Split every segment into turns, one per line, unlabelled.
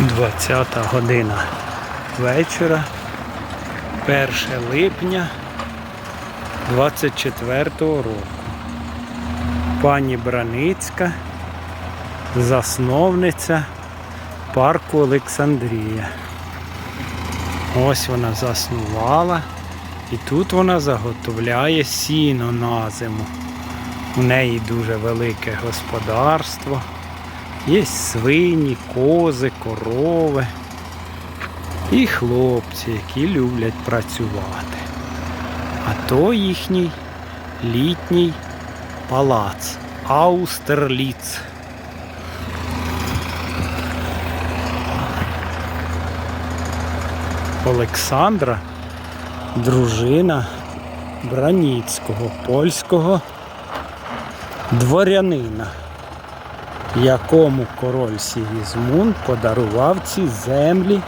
20 година вечора, 1 липня 24 року. Пані Браницька, засновниця парку Олександрія. Ось вона заснувала і тут вона заготовляє сіно на зиму. У неї дуже велике господарство. Є свині, кози, корови і хлопці, які люблять працювати. А то їхній літній палац Аустерліц. Олександра, дружина Браніцького, польського дворянина якому король Сігізмунд подарував ці землі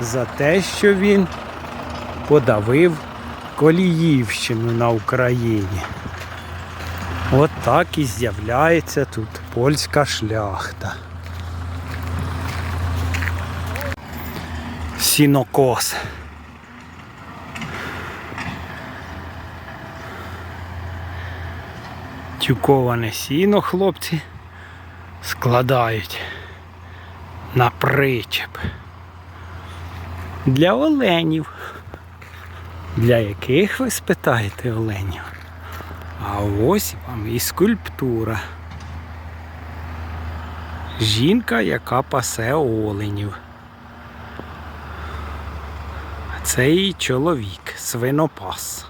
за те, що він подавив Коліївщину на Україні. От так і з'являється тут польська шляхта. Сінокос. Тюковане сіно, хлопці складають на причеп для оленів. Для яких ви спитаєте оленів? А ось вам і скульптура. Жінка, яка пасе оленів. Це її чоловік, свинопас.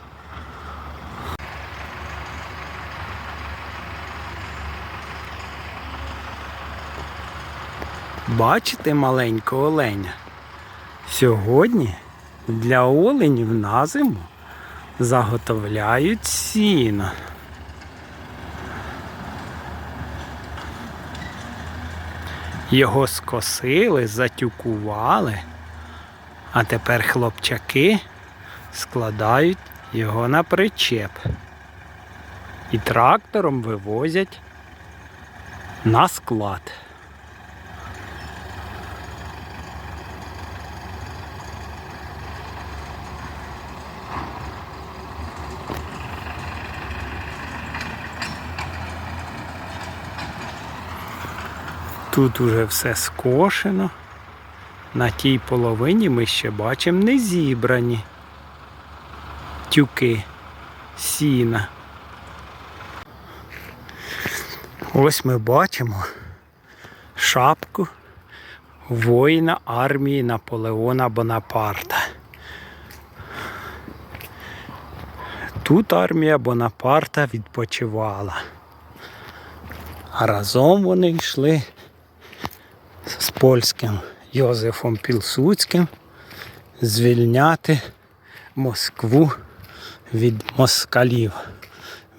Бачите маленького оленя? Сьогодні для оленів на зиму заготовляють сіно. Його скосили, затюкували, а тепер хлопчаки складають його на причеп і трактором вивозять на склад. Тут уже все скошено. На тій половині ми ще бачимо не зібрані тюки сіна. Ось ми бачимо шапку воїна армії Наполеона Бонапарта. Тут армія Бонапарта відпочивала. А разом вони йшли польським Йозефом Пілсуцьким звільняти Москву від москалів,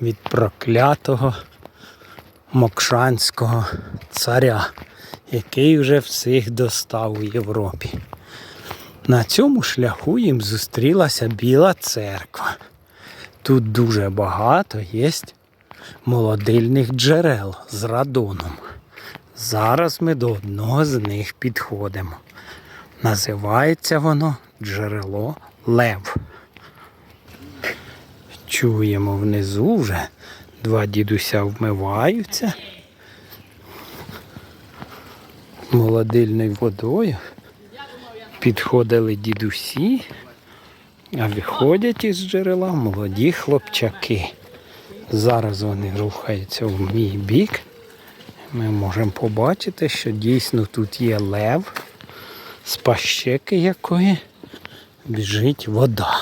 від проклятого мокшанського царя, який вже всіх достав у Європі. На цьому шляху їм зустрілася Біла церква. Тут дуже багато є молодильних джерел з радоном. Зараз ми до одного з них підходимо. Називається воно джерело Лев. Чуємо внизу вже два дідуся вмиваються молодильною водою. Підходили дідусі, а виходять із джерела молоді хлопчаки. Зараз вони рухаються в мій бік. Ми можемо побачити, що дійсно тут є лев, з пащеки якої біжить вода.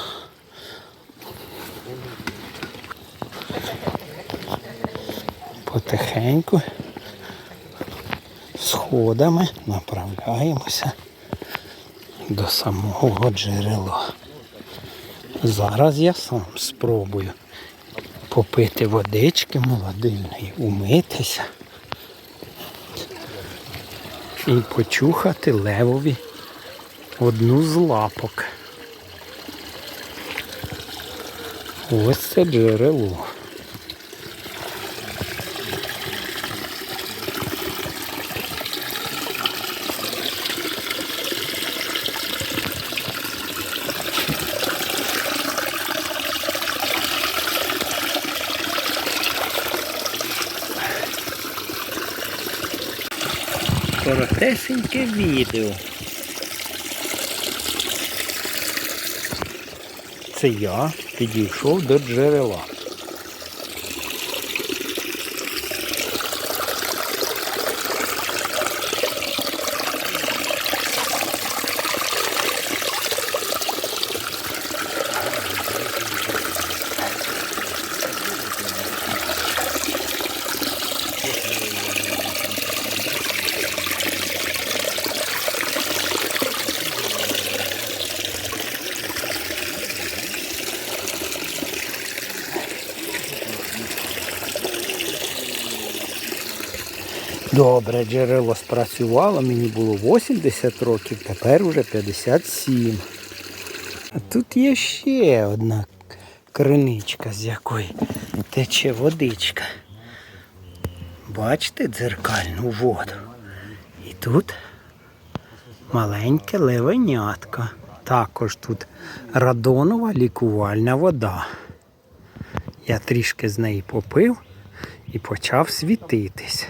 Потихеньку сходами направляємося до самого джерела. Зараз я сам спробую попити водички молодильної, умитися і почухати левові одну з лапок. Ось це джерело. Коротесеньке відео. Це я підійшов до джерела. Добре, джерело спрацювало, мені було 80 років, тепер уже 57. А тут є ще одна криничка, з якої тече водичка. Бачите дзеркальну воду. І тут маленьке левенятко. Також тут радонова лікувальна вода. Я трішки з неї попив і почав світитись.